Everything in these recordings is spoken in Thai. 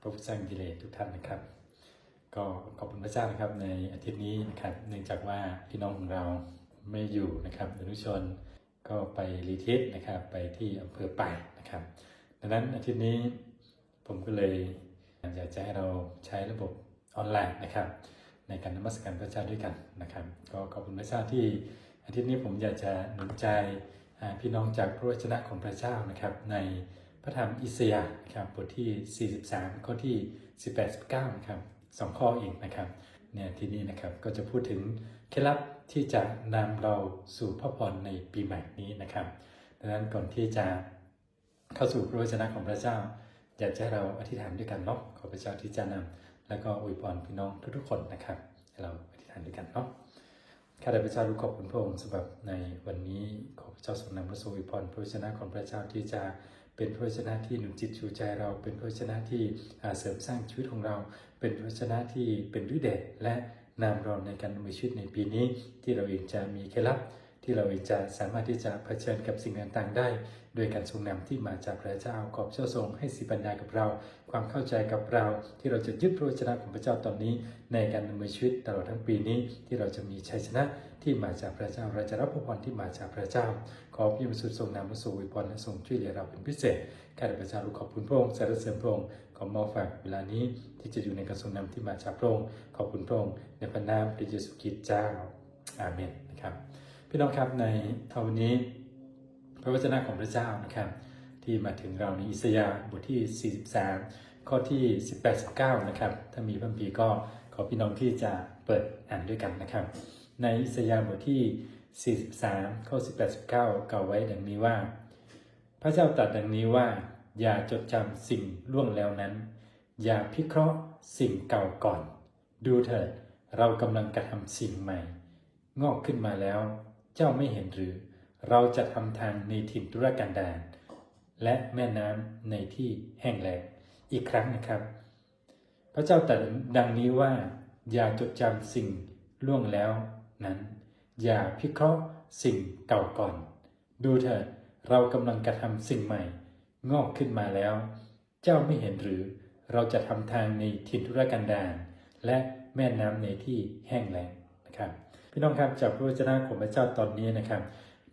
พระผู้สร้ากิเลสทุกท่านนะครับ ก็ขอบคุณพระเจ้านะครับในอาทิตย์นี้นะครับ เนื่องจากว่าพี่น้องของเราไม่อยู่นะครับอนุชนก็ไปรีทิสนะครับไปที่อำเภอป่ายนะครับ ดังนั้นอาทิตย์นี้ผมก็เลยอยากจะให้เราใช้ระบบออนไลน์นะครับ ในการนมัสการพระเจ้าด้วยกันนะครับ ก็ขอบคุณพระเจ้าที่อาทิตย์นี้ผมอยากจะหนุนใจพี่น้องจากพระวจนะของพระเจ้านะครับใน ระธรรมอิสยาห์นะครับบทที่ 43 ข้อที่ 18 19นะครับสองข้อเองนะครับเนี่ยที่นี่นะครับก็จะพูดถึงเคล็ดลับที่จะนำเราสู่พระพรในปีใหม่นี้นะครับ ดังนั้นก่อนที่จะเข้าสู่พระวจนะของพระเจ้า อยากจะให้เราอธิษฐานด้วยกันเนาะขอพระเจ้าที่จะนำแล้วก็อวยพรพี่น้องทุกๆคนนะครับให้เราอธิษฐานด้วยกันเนาะข้าแต่พระเจ้ารู้ขอบคุณพระองค์สำหรับในวันนี้ขอพระเจ้าทรงนำพระสุริพรพระวจนะของพระเจ้าที่จะ เป็นพระชนะที่หนุนจิตชูใจเรา เป็นพระชนะที่เสริมสร้างชีวิตของเรา เป็นพระชนะที่เป็นฤทธิ์เดชและนำเราในการดำเนินชีวิตในปีนี้ ที่เราเองจะมีเคล็ดลับ ที่เราเองจะสามารถที่จะเผชิญกับสิ่งต่างๆได้ โดยการทรงนำที่มาจากพระเจ้าขอบเจ้าทรงให้สิปัญญากับเรา ความเข้าใจกับเรา ที่เราจะยึดพระวจนะของพระเจ้าตอนนี้ ในการดำเนินชีวิตตลอดทั้งปีนี้ ที่เราจะมีชัยชนะที่มาจากพระเจ้าเราจะรับพระพรที่มาจากพระเจ้า ขอพระเยซูทรงนำมาสู่วิพรและทรงช่วยเหลือเราเป็นพิเศษข้าแต่พระเจ้าลูกขอบคุณพระองค์สรรเสริญพระองค์ขอมอบฝากเวลานี้ที่จะอยู่ในการทรงนำที่มาจากพระองค์ขอบคุณพระองค์ในพระนามพระเยซูคริสต์เจ้าอาเมนนะครับพี่น้องครับในเท่านี้ ระวจนะของพระเจ้านะครับที่มาถึงเราในอิสยาห์บทที่ 43 ข้อที่ 18 19 นะครับ ถ้ามีพระคัมภีก็ขอพี่น้องที่จะเปิดอ่านด้วยกันนะครับ ในอิสยาห์บทที่ 43 ข้อ 18 19กล่าวไว้ดังนี้ว่า พระเจ้าตรัสดังนี้ว่า อย่าจดจำสิ่งล่วงแล้วนั้น อย่าพิเคราะห์สิ่งเก่าก่อน ดูเถิดเรากำลังกระทำสิ่งใหม่ งอกขึ้นมาแล้ว เจ้าไม่เห็นหรือ เราจะทำทางในถิ่นทุรกันดารและแม่น้ำในที่แห้งแล้งอีกครั้งนะครับ พระเจ้าตรัสดังนี้ว่า อย่าจดจำสิ่งล่วงแล้วนั้น อย่าพิเคราะห์สิ่งเก่าก่อน ดูเถิดเรากำลังกระทำสิ่งใหม่ งอกขึ้นมาแล้ว เจ้าไม่เห็นหรือเราจะทำทางในถิ่นทุรกันดารและแม่น้ำในที่แห้งแล้งนะครับ พี่น้องครับจากพระวจนะของพระเจ้าตอนนี้นะครับ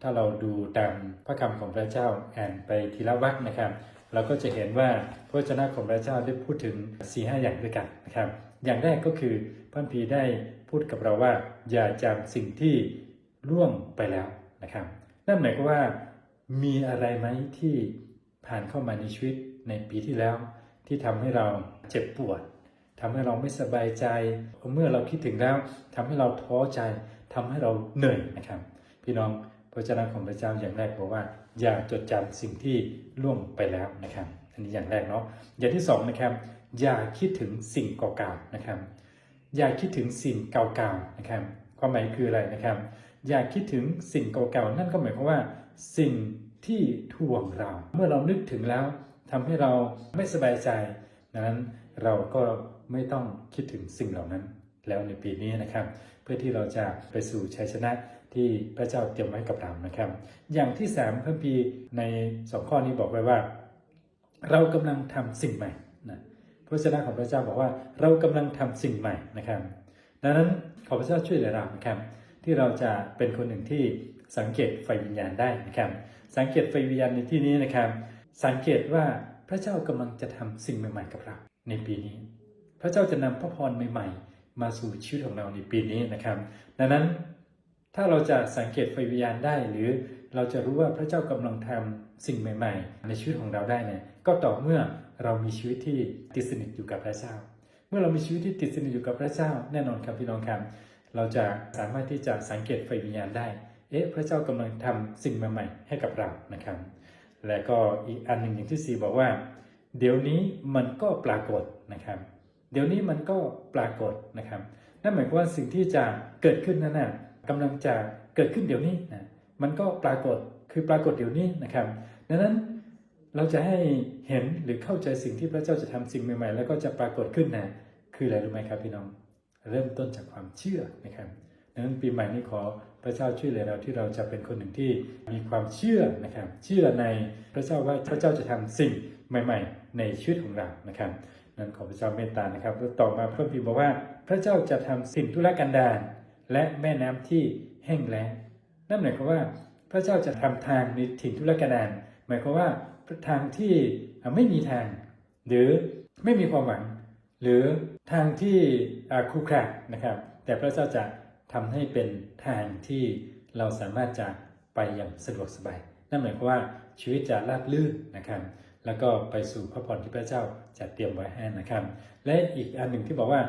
ถ้าเราดูตามพระคำของพระเจ้าอ่านไปทีละวรรคนะครับ เราก็จะเห็นว่าพระวจนะของพระเจ้าได้พูดถึง4ีหอย่างด้วยกันนะครับ อย่างแรกก็คือพระคัมภีได้พูดกับเราว่า อย่าจำสิ่งที่ล่วงไปแล้วนะครับ นั่นหมายความว่ามีอะไรไหมที่ผ่านเข้ามาในชีวิตในปีที่แล้ว ที่ทำให้เราเจ็บปวดทำให้เราไม่สบายใจ เมื่อเราคิดถึงแล้วทำให้เราท้อใจทำให้เราเหนื่อยนะครับ พี่น้อง พระเจ้าของพระเจ้าอย่างแรกบอกว่า อย่าจดจำสิ่งที่ล่วงไปแล้วนะครับอันนี้อย่างแรกเนาะอย่างที่สองนะครับอย่าคิดถึงสิ่งเก่าๆนะครับ อย่าคิดถึงสิ่งเก่าๆนะครับความหมายคืออะไรนะครับ อย่าคิดถึงสิ่งเก่าๆนั่นก็หมายความว่า สิ่งที่ท่วงเรา เมื่อเรานึกถึงแล้วทำให้เราไม่สบายใจดังนั้นเราก็ไม่ต้องคิดถึงสิ่งเหล่านั้นแล้วในปีนี้นะครับ เพื่อที่เราจะไปสู่ชัยชนะ ที่พระเจ้าเตรียมไว้กับเรานะครับ อย่างที่สามพระคัมภีในสองข้อนี้บอกไว้ว่า เรากำลังทำสิ่งใหม่นะพระวจนะของพระเจ้าบอกว่าเรากำลังทำสิ่งใหม่นะครับ ดังนั้นขอพระเจ้าช่วยเหลือเรานะครับที่เราจะเป็นคนหนึ่งที่สังเกตไฟวิญญาณได้นะครับ สังเกตไฟวิญญาณในที่นี้นะครับ สังเกตว่าพระเจ้ากำลังจะทำสิ่งใหม่ ๆ กับเรา ในปีนี้ พระเจ้าจะนำพระพรใหม่ ๆ มาสู่ชีวิตของเราในปีนี้นะครับ ดังนั้น ถ้าเราจะสังเกตไฟวิญญาณได้ หรือเราจะรู้ว่าพระเจ้ากำลังทำสิ่งใหม่ ๆ ในชีวิตของเราได้เนี่ยก็ต่อเมื่อเรามีชีวิตที่ติดสนิทอยู่กับพระเจ้า เมื่อเรามีชีวิตที่ติดสนิทอยู่กับพระเจ้า แน่นอนครับพี่น้องครับเราจะสามารถที่จะสังเกตไฟวิญญาณได้ เอ๊ะพระเจ้ากำลังทำสิ่งใหม่ๆให้กับเรานะครับ และก็อีกอันหนึ่งอย่างที่สี่บอกว่า เดี๋ยวนี้มันก็ปรากฏนะครับ เดี๋ยวนี้มันก็ปรากฏนะครับ นั่นหมายความว่าสิ่งที่จะเกิดขึ้นนั้นนะ กำลังจะเกิดขึ้นเดี๋ยวนี้นะมันก็ปรากฏคือปรากฏเดี๋ยวนี้นะครับดังนั้นเราจะให้เห็นหรือเข้าใจสิ่งที่พระเจ้าจะทำสิ่งใหม่ๆ แล้วก็จะปรากฏขึ้นนะคืออะไรรู้ไหมครับพี่น้อง เริ่มต้นจากความเชื่อนะครับดังนั้นปีใหม่นี้ขอพระเจ้าช่วยเหลือเราที่เราจะเป็นคนหนึ่งที่มีความเชื่อนะครับเชื่อในพระเจ้าว่าพระเจ้าจะทำสิ่งใหม่ ๆ ในชีวิตของเรานะครับนั้นขอพระเจ้าเมตตานะครับแล้วต่อมาพระพิมพ์บอกว่าพระเจ้าจะทำสิ่งทุรกันดาร และแม่น้ำที่แห้งแล้งนั่นหมายความว่าพระเจ้าจะทำทางในถิ่นทุรกันดารหมายความว่าทางที่ไม่มีทาง หรือไม่มีความหวัง หรือทางที่อ่าครุขระนะครับ แต่พระเจ้าจะทำให้เป็นทางที่เราสามารถจะไปอย่างสะดวกสบาย นั่นหมายความว่าชีวิตจะราบรื่นนะครับ แล้วก็ไปสู่พระพรที่พระเจ้าจัดเตรียมไว้ให้นะครับ และอีกอันหนึ่งที่บอกว่า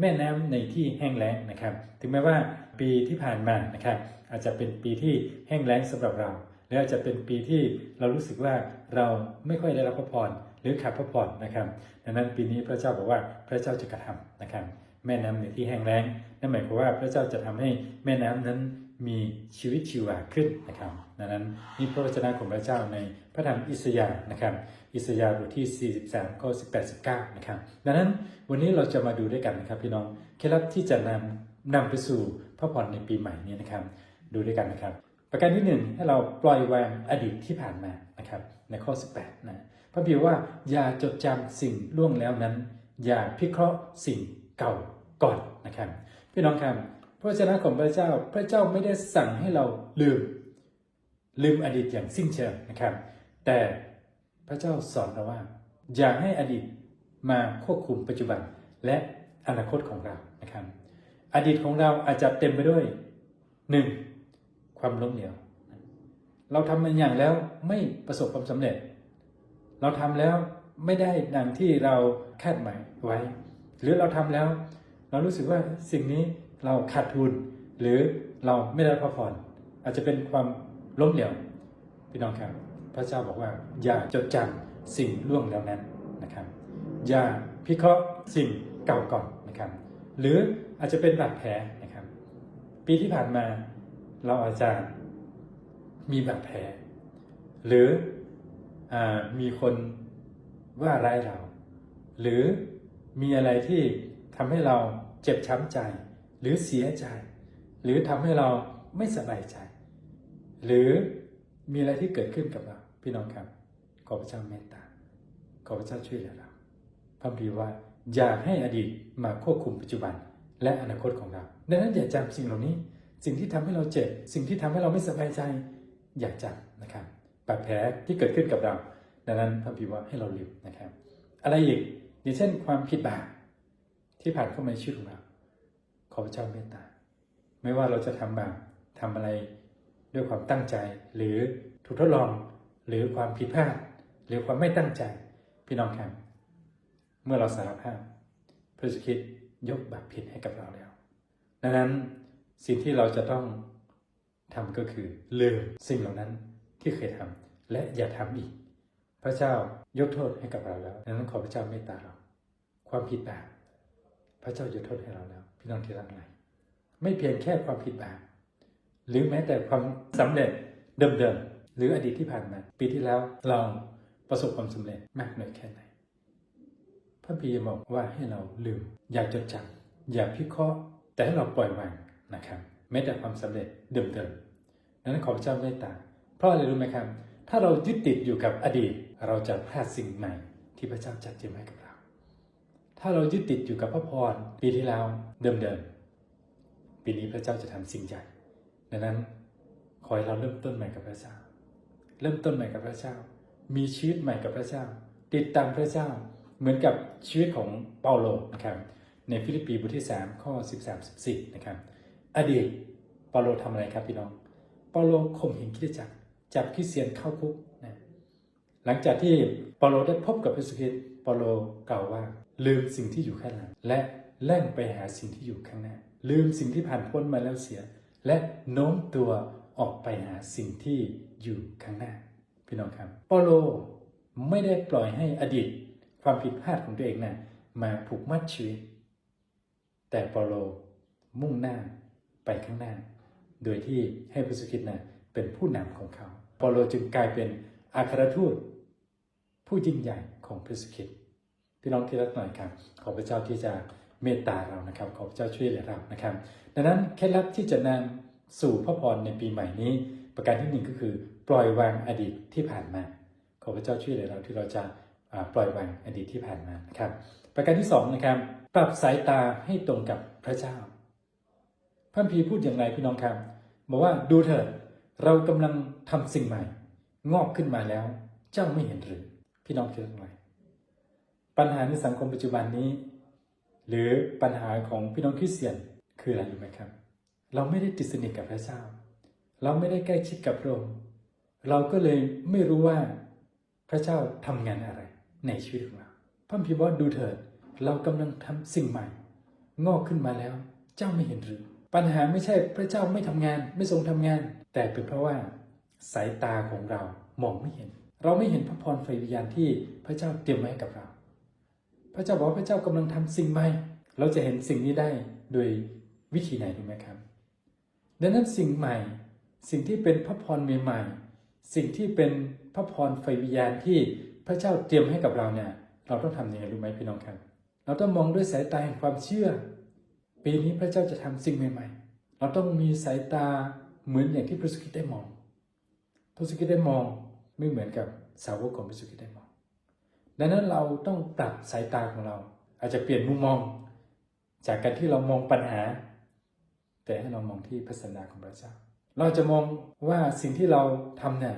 แม่น้ำในที่แห้งแล้งนะครับ ถึงแม้ว่าปีที่ผ่านมานะครับ อาจจะเป็นปีที่แห้งแล้งสำหรับเราหรืออาจจะเป็นปีที่เรารู้สึกว่าเราไม่ค่อยได้รับพระพรหรือขาดพระพรนะครับ ดังนั้นปีนี้พระเจ้าบอกว่าพระเจ้าจะกระทำนะครับ แม่น้ำในที่แห้งแล้งนั่นหมายความว่าพระเจ้าจะทำให้แม่น้ำนั้น มีชีวิตชีวาขึ้นนะครับ ดังนั้นนี่พระวจนะของพระเจ้าในพระธรรมอิสยาห์นะครับ อิสยาห์บทที่ 43 ข้อ 18 19 นะครับ ดังนั้นวันนี้เราจะมาดูด้วยกันนะครับพี่น้อง เคล็ดลับที่จะนำนำไปสู่พระพรในปีใหม่นี้นะครับ ดูด้วยกันนะครับ ประการที่หนึ่งให้เราปล่อยวางอดีตที่ผ่านมานะครับ ในข้อ 18 นะ พระบิดว่าอย่าจดจำสิ่งล่วงแล้วนั้น อย่าพิเคราะห์สิ่งเก่าก่อนนะครับ พี่น้องครับ พระวจนะของพระเจ้าพระเจ้าไม่ได้สั่งให้เราลืม ลืมอดีตอย่างสิ้นเชิงนะครับ แต่พระเจ้าสอนเราว่า อย่าให้อดีตมาควบคุมปัจจุบันและอนาคตของเรานะครับ อดีตของเราอาจจะเต็มไปด้วยหนึ่งความล้มเหลวเราทำมันอย่างแล้วไม่ประสบความสำเร็จ เราทำแล้วไม่ได้ดังที่เราคาดหมายไว้ หรือเราทำแล้ว เรารู้สึกว่าสิ่งนี้ เราขาดทุน หรือเราไม่ได้รับพระพรอาจจะเป็นความล้มเหลวพี่น้องครับ พระเจ้าบอกว่า อย่าจดจำสิ่งล่วงแล้วนั้นนะครับ อย่าพิเคราะห์สิ่งเก่าก่อนนะครับ หรืออาจจะเป็นบาดแผลนะครับ ปีที่ผ่านมาเราอาจจะมีบาดแผล หรืออมีคนว่าร้ายเรา หรือมีอะไรที่ทำให้เราเจ็บช้ำใจ หรือเสียใจ หรือทำให้เราไม่สบายใจ หรือมีอะไรที่เกิดขึ้นกับเรา พี่น้องครับ ขอพระเจ้าเมตตา ขอพระเจ้าช่วยเหลือเราพระบีร์ว่าอย่าให้อดีตมาควบคุมปัจจุบันและอนาคตของเราดังนั้นอย่าจำสิ่งเหล่านี้ สิ่งที่ทำให้เราเจ็บ สิ่งที่ทำให้เราไม่สบายใจ อย่าจำนะครับบาดแผลที่เกิดขึ้นกับเรา ดังนั้นพระบิดว่าให้เราลืมนะครับ อะไรอีกอย่างเช่นความผิดบาปที่ผ่านเข้ามาในชีวิตของเรา พระเจ้าเมตตา ไม่ว่าเราจะทำบาปทำอะไรด้วยความตั้งใจ หรือถูกทดลองหรือความผิดพลาดหรือความไม่ตั้งใจพี่น้องครับเมื่อเราสารภาพพระเยซูคริสต์ยกบาปผิดให้กับเราแล้วดังนั้นสิ่งที่เราจะต้องทำก็คือลืมสิ่งเหล่านั้นที่เคยทำและอย่าทำอีก พระเจ้ายกโทษให้กับเราแล้วดังนั้นขอพระเจ้าเมตตาเรา ความผิดบาปพระเจ้ายกโทษให้เราแล้ว พี่น้องที่รักหลายไม่เพียงแค่ความผิดบาปหรือแม้แต่ความสำเร็จเดิมๆหรืออดีตที่ผ่านมาปีที่แล้วเราประสบความสำเร็จมากน้อยแค่ไหนพระพีบอกว่าให้เราลืม อย่าจดจำอย่าพิเคราะห์ แต่ให้เราปล่อยวางนะครับแม้แต่ความสำเร็จเดิมๆดังนั้นขอพระเจ้าเมตตางเพราะอะไรรู้ไหมครับ ถ้าเรายึดติดอยู่กับอดีต เราจะพลาดสิ่งใหม่ที่พระเจ้าจัดเตรียมให้กับเรา ถ้าเรายึดติดอยู่กับพระพรปีที่แล้วเดิมๆ ปีนี้พระเจ้าจะทำสิ่งใหญ่ ดังนั้นขอให้เราเริ่มต้นใหม่กับพระเจ้า เริ่มต้นใหม่กับพระเจ้า มีชีวิตใหม่กับพระเจ้า ติดตามพระเจ้า เหมือนกับชีวิตของเปาโลนะครับ ในฟิลิปปีบทที่ 3 ข้อ 13 14 นะครับ อดีตเปาโลทำอะไรครับพี่น้อง เปาโลข่มเหงคริสตจักรจับคริสเตียนเข้าคุกนะ หลังจากที่เปาโลได้พบกับพระสุคริสต์เปาโลกล่าวว่า ลืมสิ่งที่อยู่ข้างหลัง และแล่นไปหาสิ่งที่อยู่ข้างหน้า ลืมสิ่งที่ผ่านพ้นมาแล้วเสีย และโน้มตัวออกไปหาสิ่งที่อยู่ข้างหน้า พี่น้องครับเปาโลไม่ได้ปล่อยให้อดีตความผิดพลาดของตัวเองนะ่ะมาผูกมัดชีวิต แต่เปาโลมุ่งหน้าไปข้างหน้า โดยที่ให้พระสุคิดนะเป็นผู้นำของเขาเปาโลจึงกลายเป็นอัครทูตผู้ยิ่งใหญ่ของพระสุคิด พี่น้องที่รักหน่อยครับ ขอพระเจ้าที่จะเมตตาเรานะครับ ขอพระเจ้าช่วยเหลือเรานะครับ ดังนั้นเคล็ดลับที่จะนำสู่พระพรในปีใหม่นี้ ประการที่หนึ่งก็คือ ปล่อยวางอดีตที่ผ่านมา ขอพระเจ้าช่วยเหลือเราที่เราจะปล่อยวางอดีตที่ผ่านมานะครับ ประการที่สองนะครับ ปรับสายตาให้ตรงกับพระเจ้าพระคัมภีพูดอย่างไรพี่น้องครับบอกว่าดูเถิดเรากำลังทำสิ่งใหม่ งอกขึ้นมาแล้ว เจ้าไม่เห็นหรือพี่น้องคิดอย่างไร ปัญหาในสังคมปัจจุบันนี้ หรือปัญหาของพี่น้องคริสเตียนคืออะไรรู้ไหมครับ เราไม่ได้ติดสนิทกับพระเจ้า เราไม่ได้ใกล้ชิดกับพระองค์เราก็เลยไม่รู้ว่าพระเจ้าทำงานอะไรในชีวิตของเราพระคัมภีร์บอกว่าดูเถิด เรากำลังทำสิ่งใหม่ งอกขึ้นมาแล้ว เจ้าไม่เห็นหรือ ปัญหาไม่ใช่พระเจ้าไม่ทำงานไม่ทรงทำงาน แต่เป็นเพราะว่า สายตาของเรามองไม่เห็น เราไม่เห็นพระพรไฟวิญญาณที่พระเจ้าเตรียมไว้ให้กับเรา ระเจ้าบอกพระเจ้ากำลังทำสิ่งใหม่ เราจะเห็นสิ่งนี้ได้โดยวิธีไหนรู้ไหมครับ ดังนั้นสิ่งใหม่ สิ่งที่เป็นพระพรใหม่ๆสิ่งที่เป็นพระพรไฟวิญญาณที่พระเจ้าเตรียมให้กับเราเนี่ย เราต้องทำยังไงรู้ไหมพี่น้องครับ เราต้องมองด้วยสายตาแห่งความเชื่อ ปีนี้พระเจ้าจะทำสิ่งใหม่ ๆ เราต้องมีสายตาเหมือนอย่างที่พระสุคิดได้มอง พระสุคิดได้มองไม่เหมือนกับสาวกของพระสุคิดได้มอง ดังนั้นเราต้องปรับสายตาของเรา อาจจะเปลี่ยนมุมมอง จากการที่เรามองปัญหา แต่ให้เรามองที่พระสัญญาของพระเจ้า เราจะมองว่าสิ่งที่เราทำเนี่ย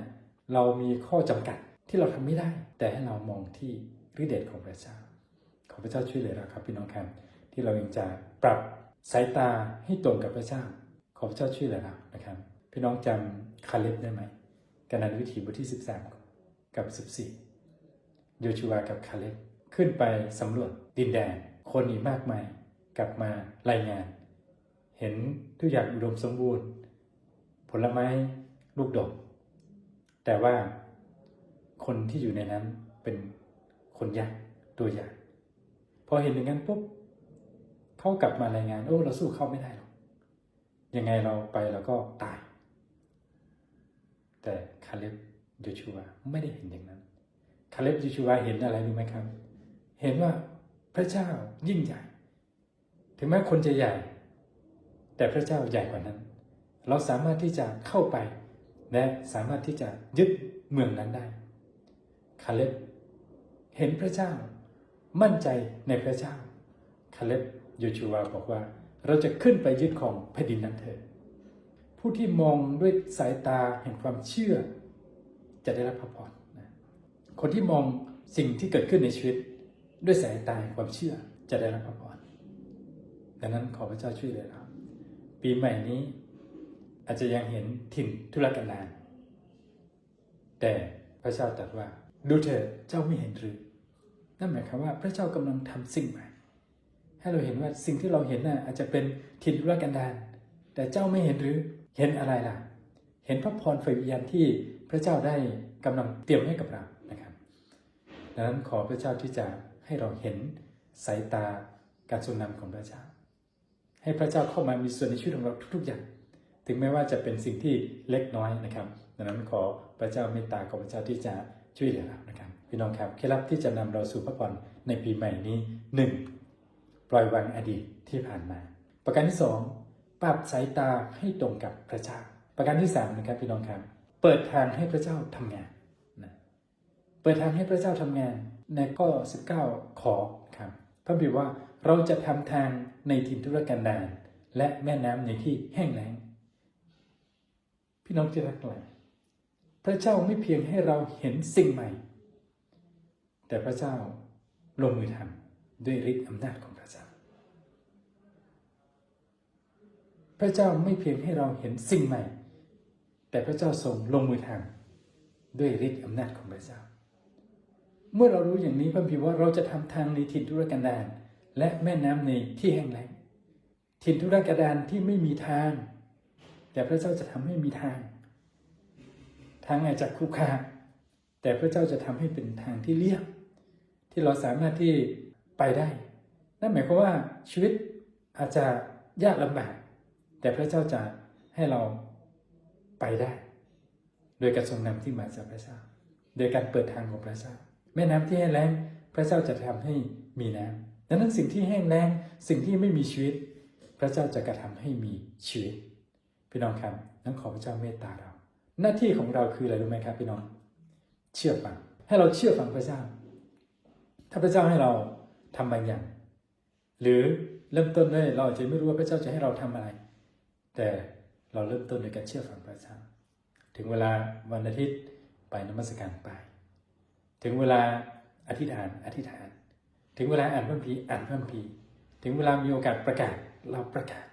เรามีข้อจำกัดที่เราทำไม่ได้ แต่ให้เรามองที่ฤทธิ์เดชของพระเจ้า ขอพระเจ้าช่วยเหลือเราครับพี่น้องครับที่เราเองจะปรับสายตาให้ตรงกับพระเจ้า ขอพระเจ้าช่วยเหลือเรานะครับ พี่น้องจำคาเล็บได้ไหมการนันวิถีบทที่ 13 กับ 14 โยชูวากับคาเล็บขึ้นไปสำรวจดินแดน คนอีกมากมายกลับมารายงาน เห็นทุกอย่างอุดมสมบูรณ์ ผลไม้ลูกดก แต่ว่าคนที่อยู่ในนั้นเป็นคนยากตัวใหญ่พอเห็นอย่างนั้นปุ๊บเขากลับมารายงาน โอ้ เราสู้เข้าไม่ได้หรอกยังไงเราไปเราก็ตาย แต่คาเล็บโยชูวาไม่ได้เห็นอย่างนั้น คาเล็บโยชูวาเห็นอะไรรู้ไหมครับ เห็นว่าพระเจ้ายิ่งใหญ่ ถึงแม้คนจะใหญ่ แต่พระเจ้าใหญ่กว่านั้น เราสามารถที่จะเข้าไป และสามารถที่จะยึดเมืองนั้นได้คาเล็บเห็นพระเจ้า มั่นใจในพระเจ้าคาเล็บโยชูวาบอกว่า เราจะขึ้นไปยึดของแผ่นดินนั้นเถิดผู้ที่มองด้วยสายตาแห่งความเชื่อจะได้รับพระพร คนที่มองสิ่งที่เกิดขึ้นในชีวิต ด้วยสายตาแห่งความเชื่อจะได้รับพระพรดังนั้นขอพระเจ้าช่วยเลือเราปีใหม่นี้อาจจะยังเห็นถิ่นธุรกันดารแต่พระเจ้าตรัสว่า ดูเถิดเจ้าไม่เห็นหรือ นั่นหมายความว่าพระเจ้ากำลังทำสิ่งใหม่ ให้เราเห็นว่าสิ่งที่เราเห็นน่ะอาจจะเป็นถิ่นธุรกันดารแต่เจ้าไม่เห็นหรือเห็นอะไรล่ะ เห็นพระพรไฟวิญญาณที่พระเจ้าได้กำลังเตรียมให้กับเรา ดังนั้นขอพระเจ้าที่จะให้เราเห็นสายตาการทรงนำของพระเจ้า ให้พระเจ้าเข้ามามีส่วนในชีวิตของเราทุกๆอย่าง ถึงแม้ว่าจะเป็นสิ่งที่เล็กน้อยนะครับ ดังนั้นขอพระเจ้าเมตตาของพระเจ้าที่จะช่วยเหลือเรานะครับพี่น้องครับเคล็ดลับที่จะนำเราสู่พระพรในปีใหม่นี้ 1. ปล่อยวางอดีตที่ผ่านมา ประการที่ 2 ปรับสายตาให้ตรงกับพระเจ้า ประการที่3นะครับพี่น้องครับ เปิดทางให้พระเจ้าทำงาน เปิดทางให้พระเจ้าทำงานในข้อ 19 ขอครับพระบิดว่าเราจะทำทางในถิ่นทุรกันดารและแม่น้ำในที่แห้งแล้ง พี่น้องที่รักหลายพระเจ้าไม่เพียงให้เราเห็นสิ่งใหม่ แต่พระเจ้าลงมือทำด้วยฤทธิ์อำนาจของพระเจ้า พระเจ้าไม่เพียงให้เราเห็นสิ่งใหม่ แต่พระเจ้าทรงลงมือทำด้วยฤทธิ์อำนาจของพระเจ้า เมื่อเรารู้อย่างนี้พระพิว่าเราจะทำทางในถิ่นทุรกันดารและแม่น้ำในที่แห้งแล้งถิ่นทุรกันดารที่ไม่มีทาง แต่พระเจ้าจะทำให้มีทาง ทางอาจจะครุขระแต่พระเจ้าจะทำให้เป็นทางที่เรียบที่เราสามารถที่ไปได้ นั่นหมายความว่าชีวิตอาจจะยากลำบาก แต่พระเจ้าจะให้เราไปได้ โดยการทรงนำที่มาจากพระเจ้า โดยการเปิดทางของพระเจ้า แม่น้ำที่แห้งแล้งพระเจ้าจะทำให้มีน้ำดังนั้นสิ่งที่แห้งแล้งสิ่งที่ไม่มีชีวิต พระเจ้าจะกระทำให้มีชีวิต พี่น้องครับนั้นขอพระเจ้าเมตตาเรา หน้าที่ของเราคืออะไรรู้ไหมครับ พี่น้อง เชื่อฟัง ให้เราเชื่อฟังพระเจ้า ถ้าพระเจ้าให้เราทำบางอย่าง หรือเริ่มต้นเลยเราอาจจะไม่รู้ว่าพระเจ้าจะให้เราทำอะไร แต่เราเริ่มต้นโดยการเชื่อฟังพระเจ้า ถึงเวลาวันอาทิตย์ไปนมัสการไป ถึงเวลาอธิษฐานอธิษฐาน ถึงเวลาอ่านพระคัมภีร์อ่านพระคัมภีร์ถึงเวลามีโอกาสประกาศเราประกาศ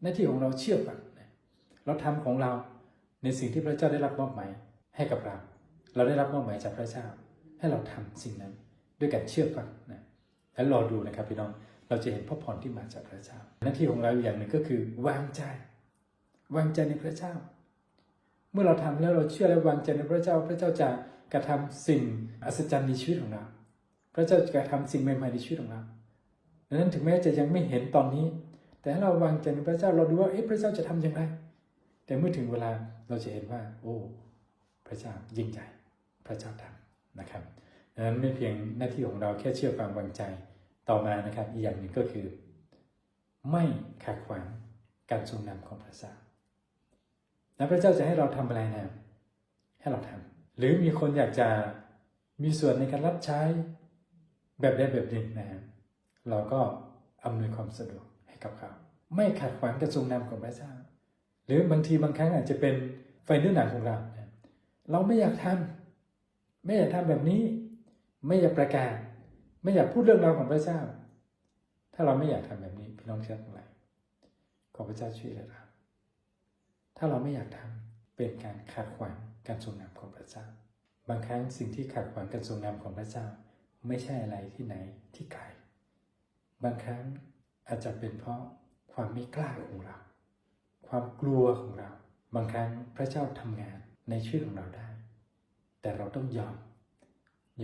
หน้าที่ของเราเชื่อฟังนเราทำของเราในสิ่งที่พระเจ้าได้รับมอบหมายให้กับเรา เราได้รับมอบหมายจากพระเจ้า ให้เราทำสิ่งนั้นด้วยการเชื่อฟังนะและรอดูนะครับพี่น้องเราจะเห็นพระพรที่มาจากพระเจ้า หน้าที่ของเราอีกอย่างหนึ่งก็คือ วางใจ วางใจในพระเจ้า เมื่อเราทำแล้วเราเชื่อและวางใจในพระเจ้า พระเจ้าจะ กระทำสิ่งอัศจรรย์ในชีวิตของเรา พระเจ้าจะกระทำสิ่งใหม่ๆในชีวิตของเราดังนั้นถึงแม้จะยังไม่เห็นตอนนี้ แต่ถ้าเราวางใจในพระเจ้าเราดูว่าเอ๊ะพระเจ้าจะทำอย่างไร แต่เมื่อถึงเวลาเราจะเห็นว่า โอ้ พระเจ้ายิ่งใหญ่พระเจ้าทำนะครับดังนั้นไม่เพียงหน้าที่ของเราแค่เชื่อฟังวางใจต่อมานะครับ อีกอย่างหนึ่งก็คือ ไม่ขัดขวางการทรงนำของพระเจ้าแล้วพระเจ้าจะให้เราทำอะไรนะให้เราทำ หรือมีคนอยากจะมีส่วนในการรับใช้แบบใดแบบหนึ่งนะฮะเราก็อำนวยความสะดวกให้กับเขา ไม่ขัดขวางการทรงนำของพระเจ้า หรือบางทีบางครั้งอาจจะเป็นไฟเนื้อหนังของเรานะเราไม่อยากทำไม่อยากทำแบบนี้ ไม่อยากประกาศ ไม่อยากพูดเรื่องราวของพระเจ้า ถ้าเราไม่อยากทำแบบนี้พี่น้องเชื่อทั้งหลายขอพระเจ้าช่วยเลือเราถ้าเราไม่อยากทำเป็นการขัดขวาง การทรงนำของพระเจ้า บางครั้งสิ่งที่ขัดขวางการทรงนำของพระเจ้า ไม่ใช่อะไรที่ไหนที่ไกลบางครั้งอาจจะเป็นเพราะความไม่กล้าของเรา ความกลัวของเรา บางครั้งพระเจ้าทำงานในชีวิตของเราได้ แต่เราต้องยอม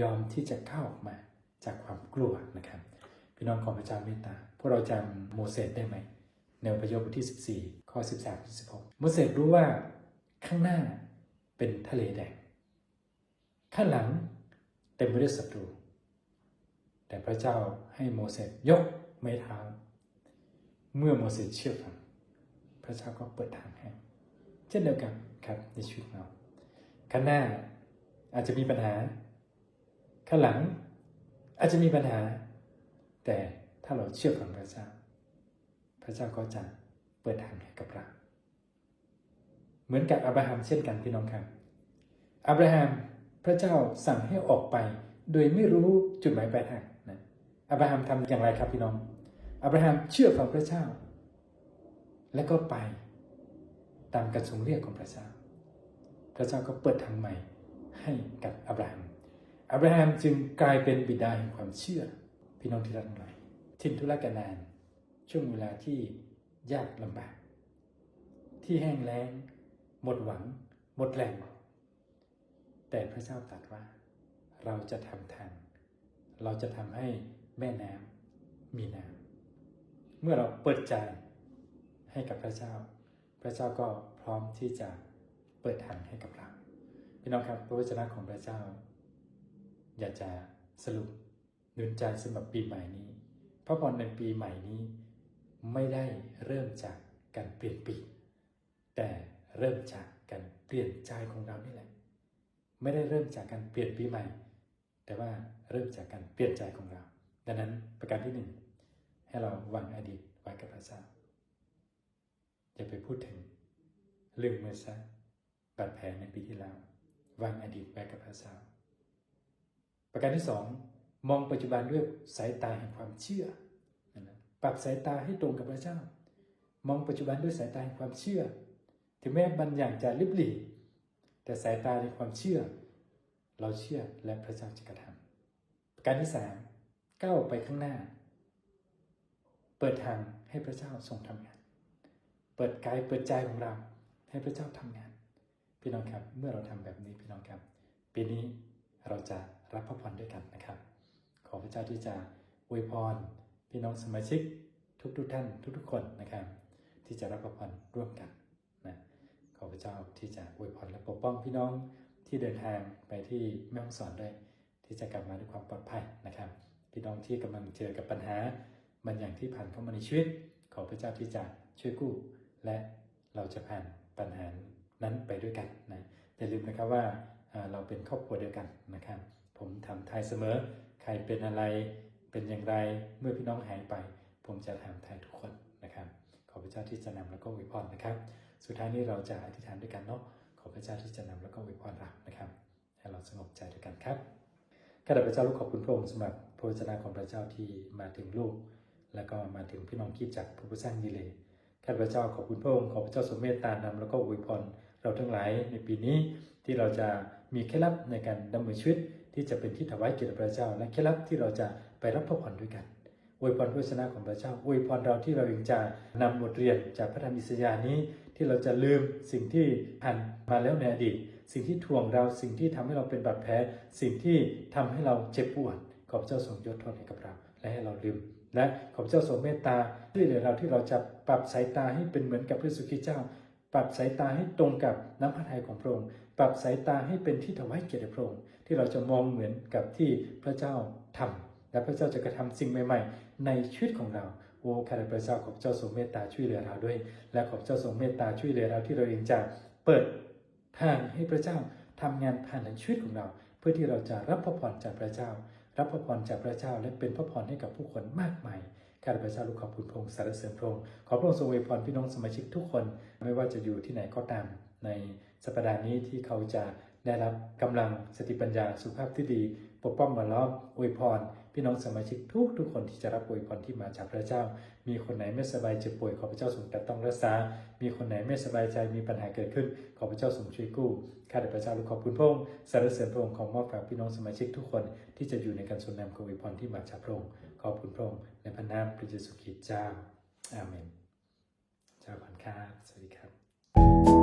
ยอมที่จะเข้าออกมาจากความกลัวนะครับ พี่น้องของพระเจ้าเมตตา พวกเราจำโมเสสได้ไหมในอพยพบทที่ 14 ข้อ 13 16 โมเสสรู้ว่าข้างหน้า เป็นทะเลแดง ข้างหลังเต็มไปด้วยศัตรู แต่พระเจ้าให้โมเสสยกไม้เท้า เมื่อโมเสสเชื่อฟัง พระเจ้าก็เปิดทางให้ เช่นเดียวกันครับในชีวิตเรา ข้างหน้าอาจจะมีปัญหา ข้างหลังอาจจะมีปัญหา แต่ถ้าเราเชื่อฟังพระเจ้า พระเจ้าก็จะเปิดทางให้กับเรา เหมือนกับอับราฮัมเช่นกันพี่น้องครับอับราฮัมพระเจ้าสั่งให้ออกไป โดยไม่รู้จุดหมายปลายทางนะอับราฮัมทำอย่างไรครับพี่น้องอับราฮัมเชื่อฟังพระเจ้า และก็ไปตามการทรงเรียกของพระเจ้า พระเจ้าก็เปิดทางใหม่ให้กับอับราฮัมอับราฮัมจึงกลายเป็นบิดาแห่งความเชื่อ พี่น้องที่รักทั้งหลายทินทุรกันดารช่วงเวลาที่ยากลำบาก ที่แห้งแล้ง หมดหวัง หมดแรง แต่พระเจ้าตรัสว่า เราจะทำทางเราจะทำให้แม่น้ำมีน้ำเมื่อเราเปิดใจให้กับพระเจ้า พระเจ้าก็พร้อมที่จะเปิดทางให้กับเราพี่น้องครับพระวจนะของพระเจ้า อยากจะสรุปหนุนใจสำหรับปีใหม่นี้พระพรในปีใหม่นี้ไม่ได้เริ่มจากการเปลี่ยนปีแต่ เริ่มจากการเปลี่ยนใจของเรานี่แหละ ไม่ได้เริ่มจากการเปลี่ยนปีใหม่ แต่ว่าเริ่มจากการเปลี่ยนใจของเรา ดังนั้นประการที่หนึ่งให้เราวางอดีตไว้กับพระเจ้าอย่าไปพูดถึงลืมมันซะบาดแผลในปีที่แล้ววางอดีตไว้กับพระเจ้าประการที่สองมองปัจจุบันด้วยสายตาแห่งความเชื่อปรับสายตาให้ตรงกับพระเจ้ามองปัจจุบันด้วยสายตาแห่งความเชื่อ ถึงแม้บางอย่างจะลิบหลีแต่สายตาในความเชื่อ เราเชื่อและพระเจ้าจะกระทำประการที่สามก้าวไปข้างหน้า เปิดทางให้พระเจ้าทรงทำงาน เปิดกายเปิดใจของเรา ให้พระเจ้าทำงาน พี่น้องครับเมื่อเราทำแบบนี้พี่น้องครับ ปีนี้เราจะรับพระพรด้วยกันนะครับ ขอพระเจ้าที่จะอวยพร พี่น้องสมาชิกทุกทุกท่านทุกๆคนนะครับ ที่จะรับพระพรร่วมกัน ขอพระเจ้าที่จะอวยพรและปกป้องพี่น้องที่เดินทางไปที่แม่ฮ่องสอนด้วย ที่จะกลับมาด้วยความปลอดภัยนะครับ พี่น้องที่กำลังเจอกับปัญหาบางอย่างที่ผ่านเข้ามาในชีวิต ขอพระเจ้าที่จะช่วยกู้ และเราจะผ่านปัญหานั้นไปด้วยกันนะอย่าลืมนะครับว่าเราเป็นครอบครัวเดียวกันนะครับ ผมทำทายเสมอ ใครเป็นอะไรเป็นอย่างไรเมื่อพี่น้องหายไป ผมจะถามไทยทุกคนนะครับ ขอพระเจ้าที่จะนำแล้วก็อวยพรนะครับ สุดท้ายนี้เราจะอธิษฐานด้วยกันเนาะขอพระเจ้าที่จะนำแล้วก็อวยพรเรานะครับ ให้เราสงบใจด้วยกันครับข้าแต่พระเจ้าลูกขอบคุณพระองค์สำหรับพระวจนะของพระเจ้าที่มาถึงลูก แล้วก็มาถึงพี่น้องคิดจากผู้ผู้สร้างดีเลยข้าพระเจ้าขอบคุณพระองค์ขอพระเจ้าทรงเมตตานำแล้วก็อวยพรเราทั้งหลายในปีนี้ที่เราจะมีเคล็ดลับในการดำเนินชีวิตที่จะเป็นที่ถวายเกียรติพระเจ้า และเคล็ดลับที่เราจะไปรับพระพรด้วยกันอวยพรพระวจนะของพระเจ้าอวยพรเราที่เราเองจะนำบทเรียนจากพระธรรมอิสยาห์นี้ ที่เราจะลืมสิ่งที่ผ่านมาแล้วในอดีต สิ่งที่ถ่วงเราสิ่งที่ทำให้เราเป็นบาดแผลสิ่งที่ทำให้เราเจ็บปวดขอบเจ้าทรงยกโทษให้กับเรา และให้เราลืมและขอบเจ้าทรงเมตตาช่วยเหลือเราที่เราจะปรับสายตาให้เป็นเหมือนกับพระเยซูคริสต์เจ้า ปรับสายตาให้ตรงกับน้ำพระทัยของพระองค์ปรับสายตาให้เป็นที่ถวายเกียรติพระองค์ที่เราจะมองเหมือนกับที่พระเจ้าทำและพระเจ้าจะกระทำสิ่งใหม่ ๆ ในชีวิตของเรา โอ้ข้าแต่พระเจ้าขอบเจ้าทรงเมตตาช่วยเหลือเราด้วย และขอบเจ้าทรงเมตตาช่วยเหลือเราที่เราเองจะเปิดทางให้พระเจ้าทำงานผ่านในชีวิตของเรา เพื่อที่เราจะรับพระพรจากพระเจ้า รับพระพรจากพระเจ้า และเป็นพระพรให้กับผู้คนมากมายข้าแต่พระเจ้าลูกขอบคุณพระองค์สรรเสริญพระองค์ขอพระองค์ทรงอวยพรพี่น้องสมาชิกทุกคน ไม่ว่าจะอยู่ที่ไหนก็ตาม ในสัปดาห์นี้ที่เขาจะได้รับกำลังสติปัญญาสุขภาพที่ดี ปกป้องมาล้อมอวยพร พี่น้องสมาชิกทุกทุกคนที่จะรับอวยพรที่มาจากพระเจ้า มีคนไหนไม่สบายเจ็บป่วยขอพระเจ้าทรงแต่ต้องรักษา มีคนไหนไม่สบายใจมีปัญหาเกิดขึ้น ขอพระเจ้าทรงช่วยกู้ข้าแต่พระเจ้าลูกขอบคุณพระองค์สรรเสริญพระองค์ของมอบฝากพี่น้องสมาชิกทุกคนที่จะอยู่ในการทรงนำของอวยพรที่มาจากพระองค์ขอบคุณพระองค์ในพระนามพระเยซูคริสต์เจ้าอาเมนเจ้าพันครับสวัสดีครับ